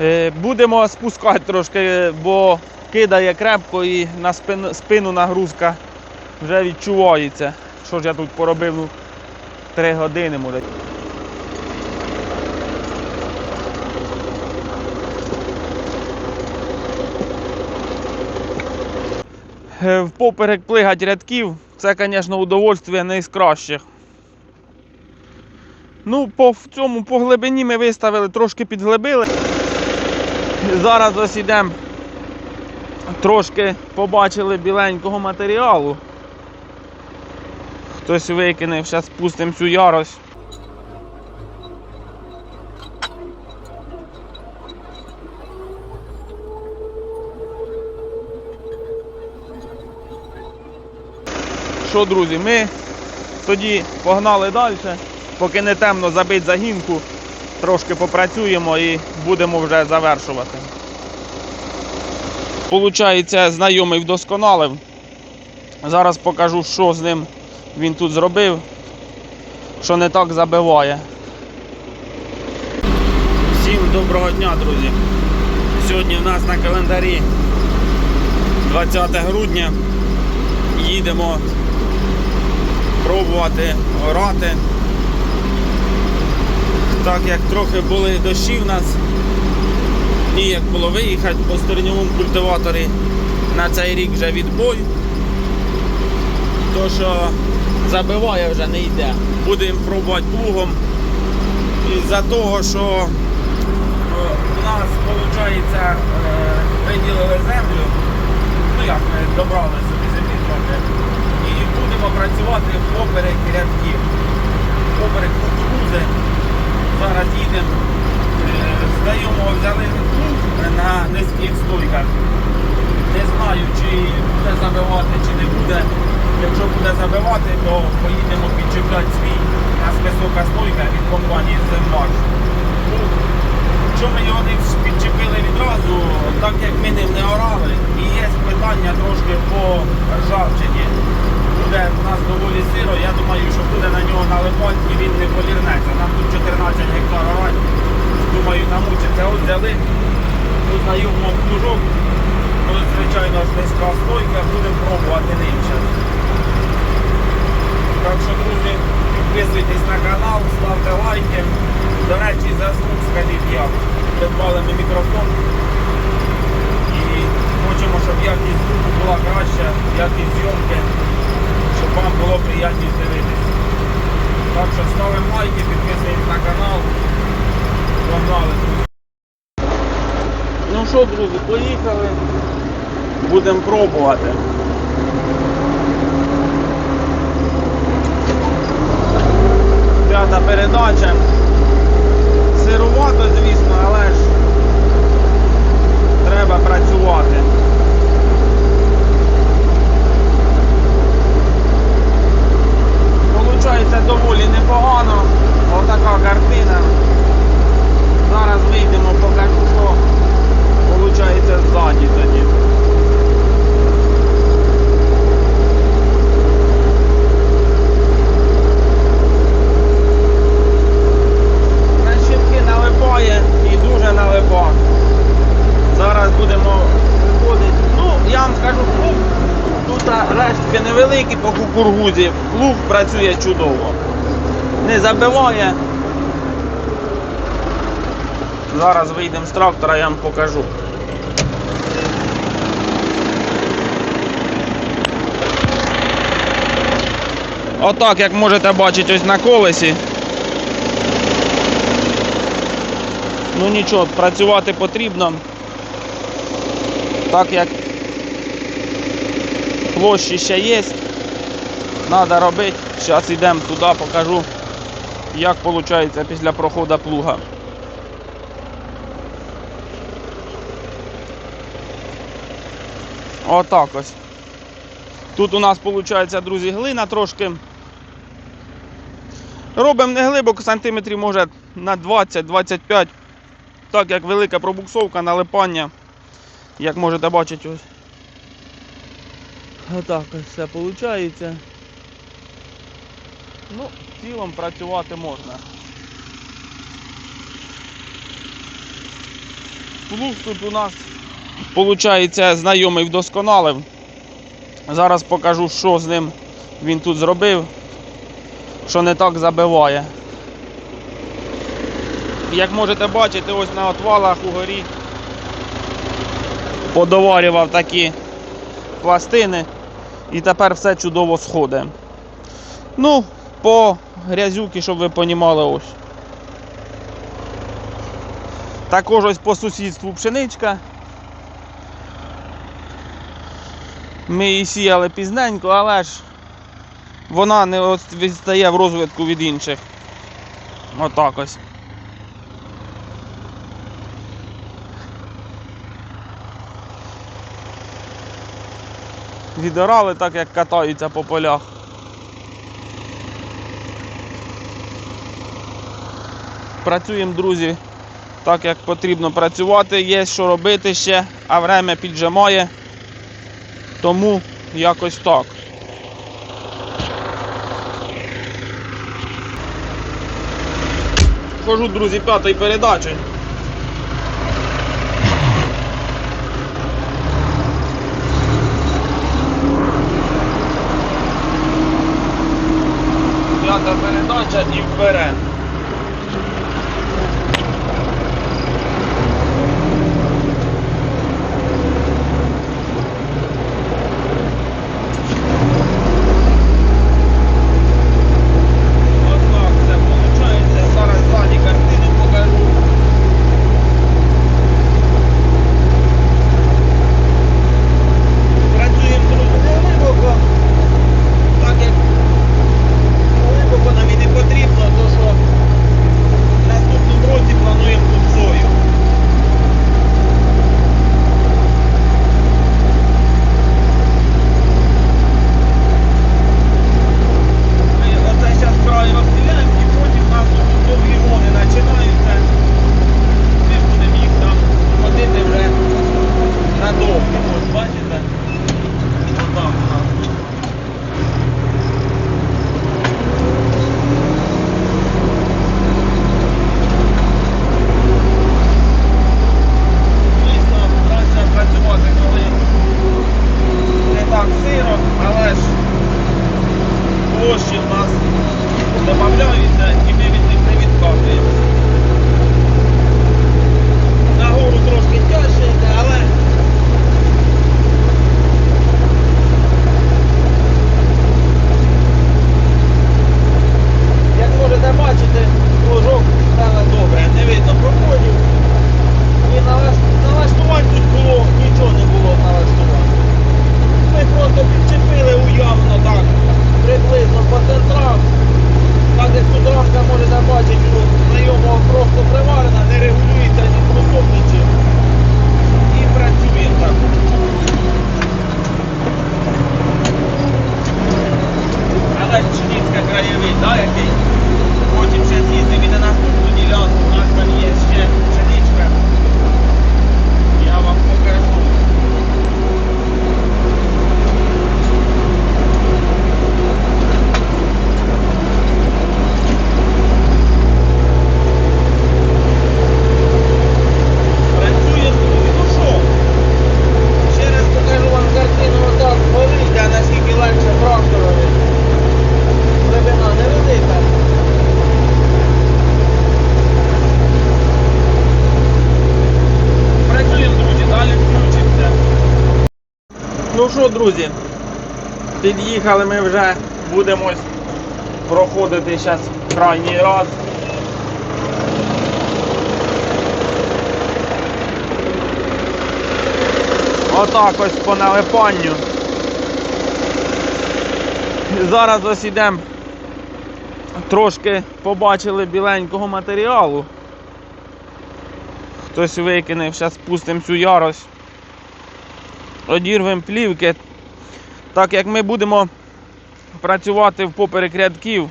Е, Будемо спускати трошки, бо кидає крепко і на спину, нагрузка вже відчувається. Що ж я тут поробив? Ну, три години може. Е, Впоперек плигать рядків, це, звісно, удовольствие не із кращих. Ну, по цьому по глибині ми виставили, трошки підглибили. Зараз ось ідемо. Трошки побачили біленького матеріалу. Хтось викинув, зараз спустимо всю ярость. Що, друзі, ми тоді погнали далі, поки не темно забить загінку, трошки попрацюємо і будемо вже завершувати. Получається, знайомий вдосконалив. Зараз покажу, що з ним він тут зробив, що не так забиває. Всім доброго дня, друзі. Сьогодні в нас на календарі 20 грудня. Їдемо пробувати орати. Так як трохи були дощі в нас, ніяк було виїхати по сторінньовому культиваторі на цей рік вже відбой. То що забиває вже не йде. Будемо пробувати плугом. Із-за того, що е, у нас виходить виділили землю. Ну як ми добрали собі землі трохи. І будемо працювати поперек рядків. Поперек кукурузи. Зараз їдемо. Здаємо, взяли на низьких стойках. Не знаю, чи буде забивати, чи не буде. Якщо буде забивати, то поїдемо підчіпляти свій. У нас висока стойка від компанії Зембаш. Що ми його не підчепили відразу, так як ми ним не орали, і є питання трошки по ржавчині. Буде в нас доволі сиро, я думаю, що буде на нього налипати і він не полірнеться. Нам тут 14 гектар орати, думаю, намучиться. Ось взяли, узнайомимо плужок, ну, звичайно ж низька стойка, будемо пробувати ним зараз. Так що, друзі, підписуйтесь на канал, ставте лайки. До речі, за звук скажіть як. Придбали ми мікрофон і хочемо, щоб якість звуку була краща, якість зйомки, щоб вам було приємніше дивитися. Так що ставимо лайки, підписуємось на канал. Погнали. Ну що, друзі, поїхали. Будемо пробувати. П'ята передача. Сирувато, звісно, але ж треба працювати. Получається доволі непогано. Отака картина. Зараз вийдемо, покажу, що виходить ззаді тоді. На щитки налипає і дуже налипає. Зараз будемо виходити. Ну, я вам скажу, плуг тут рештки невеликі по кукургузі. Плуг працює чудово. Не забиває. Зараз вийдемо з трактора, я вам покажу. Отак, як можете бачити ось на колесі. Ну нічого, працювати потрібно. Так як площі ще є, треба робити. Зараз йдемо туди, покажу, як виходить після проходу плуга. Отак ось. Тут у нас виходить, друзі, глина трошки. Робимо не глибоко, сантиметрів може на 20-25. Так як велика пробуксовка, налипання, як можете бачити, ось. Отак ось все виходить. Ну, в цілому працювати можна. плуг тут у нас, виходить, знайомий вдосконалив. Зараз покажу, що з ним він тут зробив, що не так забиває. Як можете бачити, ось на отвалах угорі подоварював такі пластини і тепер все чудово сходить. Ну, по грязюки, щоб ви розуміли, ось. Також ось по сусідству пшеничка. Ми її сіяли пізненько, але ж вона не відстає в розвитку від інших. Отак ось. Відорали так, як катаються по полях. Працюємо, друзі, так як потрібно працювати, є що робити ще, а время піджимає. Тому якось так. Хожу, друзі, п'ятої передачі. Olha aqui. É друзі, під'їхали ми вже, будемо проходити зараз крайній раз. Отак ось по налипанню. Зараз ось ідемо. Трошки побачили біленького матеріалу. Хтось викинув, зараз спустимо цю ярость. Одірвемо плівки. Так як ми будемо працювати в поперек рядків.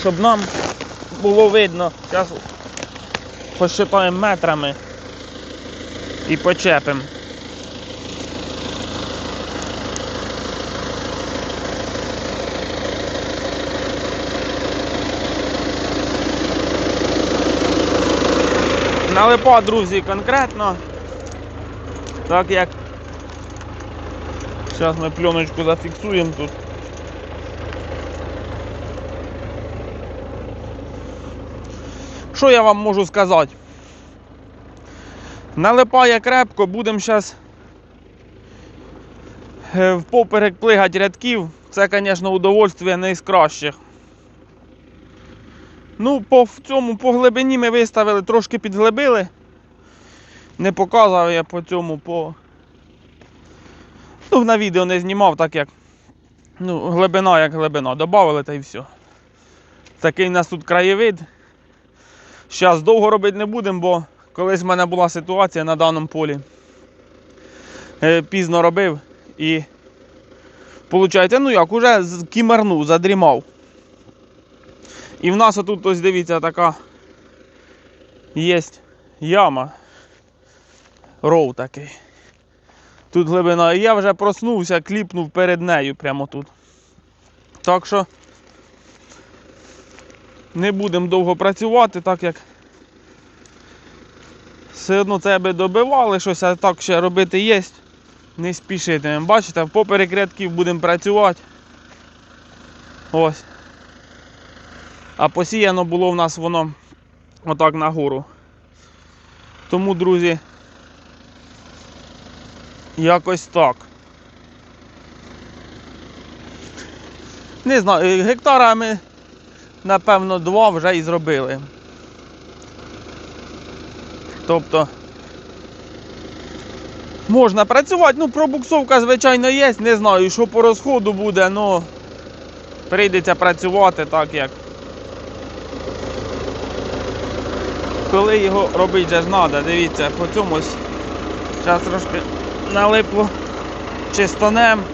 Щоб нам було видно. Зараз посчитаємо метрами і почепимо. Налипа, друзі, конкретно. Так як. Зараз ми пленочку зафіксуємо тут. Що я вам можу сказати? Налипає крепко, будемо зараз впоперек плигати рядків. Це, звісно, удовольствие не із кращих. Ну, по цьому по глибині ми виставили, трошки підглибили. Не показав я по цьому по. Ну, на відео не знімав, так як. Ну, глибина як глибина. Добавили та й все. Такий у нас тут краєвид. Зараз довго робити не будемо, бо колись в мене була ситуація на даному полі. Е, Пізно робив і. Получається, ну як, уже кімарнув, задрімав. І в нас отут, ось дивіться, така є яма. Ров такий. Тут глибина. І я вже проснувся, кліпнув перед нею прямо тут. Так що не будемо довго працювати, так як все одно це би добивали щось, а так ще робити є. Не спішитимемо. Бачите, поперек рядків будемо працювати. Ось. А посіяно було в нас воно отак нагору. Тому, друзі, якось так. Не знаю, е, гектара ми, напевно, два вже і зробили. Тобто можна працювати, ну пробуксовка, звичайно, є. Не знаю, що по розходу буде, але прийдеться працювати так як. Коли його робити же ж треба, дивіться, по цьомусь зараз трошки налипло чистонем.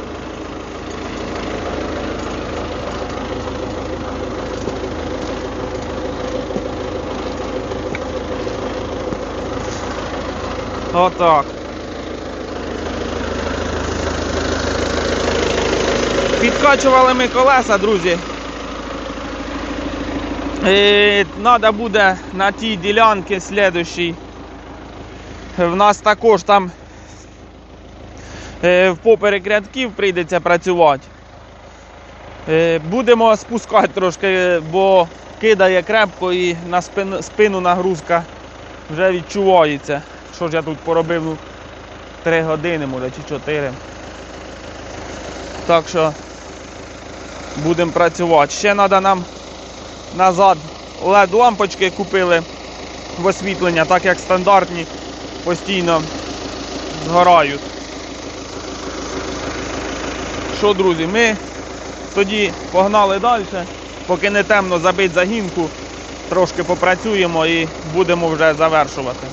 Отак. Підкачували ми колеса, друзі. Треба буде на тій ділянці слідущій. В нас також там е, в поперек рядків прийдеться працювати. Е, Будемо спускати трошки, бо кидає крепко і на спину, спину нагрузка вже відчувається. Що ж я тут поробив ну, 3 години, може, чи 4. Так що будемо працювати. Ще треба нам назад LED лампочки купили в освітлення, так як стандартні постійно згорають. Що, друзі, ми тоді погнали далі, поки не темно забить загінку, трошки попрацюємо і будемо вже завершувати.